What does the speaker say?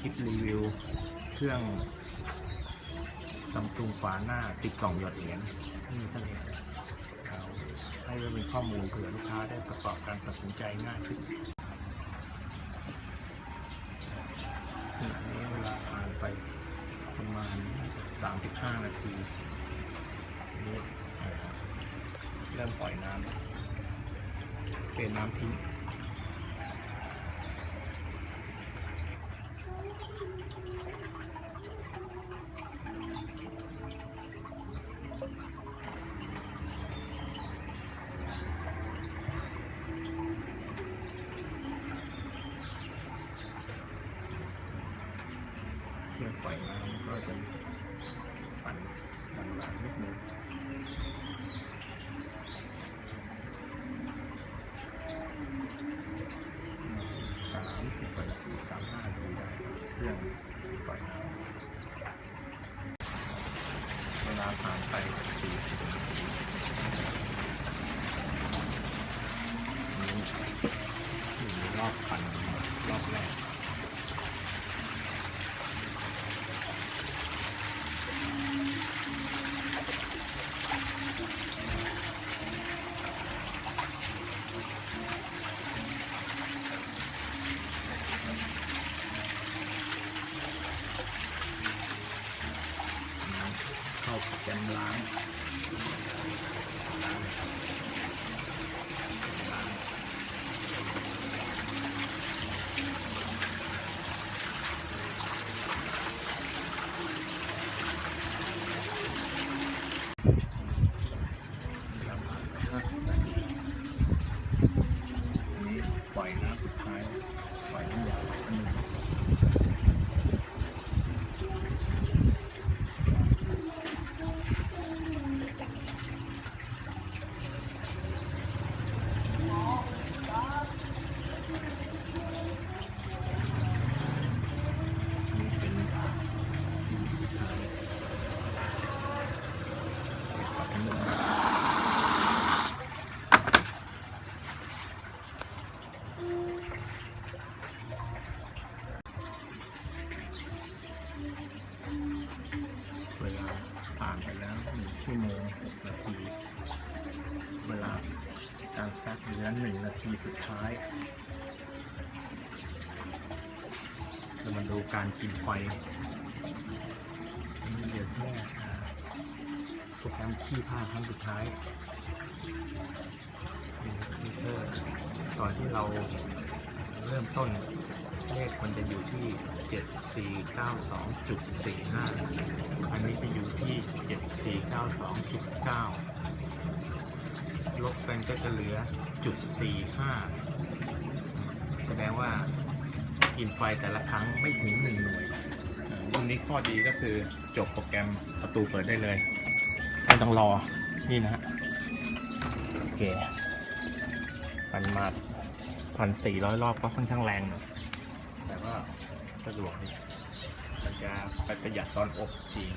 คลิปรีวิว เครื่องซัมซุงฝาหน้าติดกล่องหยดเหรียญนี่ท่านเองเอาให้ไว้เป็นข้อมูลเผื่อลูกค้าได้ประกอบการตัดสินใจง่ายขึ้นขณะนี้เวลาผ่านไปประมาณ 35 นาทีนี่เอ่อเริ่มปล่อยน้ำเทน้ำทิ้ง เมื่อปล่อยน้ำก็จะปั่นปั่นหลังนิดนึงสามสิบกว่านาทีสามห้าดูได้เครื่องปล่อยน้ำเวลาผ่านไปสี่สิบนาทีนี่อยู่ในรอบปั่นรอบแรก เข้าโปรแกรมล้างล้างล้างประมาณห้าสิบนาทีอันนี้ปล่อยน้ำสุดท้าย ปล่อยน้ำยาวอันหนึ่ง นี่เป็นที่สุดท้ายเก็บกับทั้งหมดเวลาผ่านไปแล้วหนึ่ง ชั่วโมงหกนาที เวลาการซักเหลือหนึ่งนาทีสุดท้ายเรามาดูการกินไฟนี่เดี๋ยวแม่โปรแกรมขี้ผ้าครั้งสุดท้ายมิเตอร์ก่อนที่เราเริ่มต้น เลขมันจะอยู่ที่ 7492.45 อันนี้จะอยู่ที่ 7492.9 ลบกันก็จะเหลือจุด45 แสดงว่ากินไฟแต่ละครั้งไม่ถึงหนึ่งหน่วยรุ่นนี้ข้อดีก็คือจบโปรแกรมประตูเปิดได้เลย ไม่ต้องรอ นี่นะฮะโอเคพันมาพันสี่ร้อยรอบก็ค่อนข้างแรงนะ สะดวกดีมันจะปประหยัดตอนอบจริง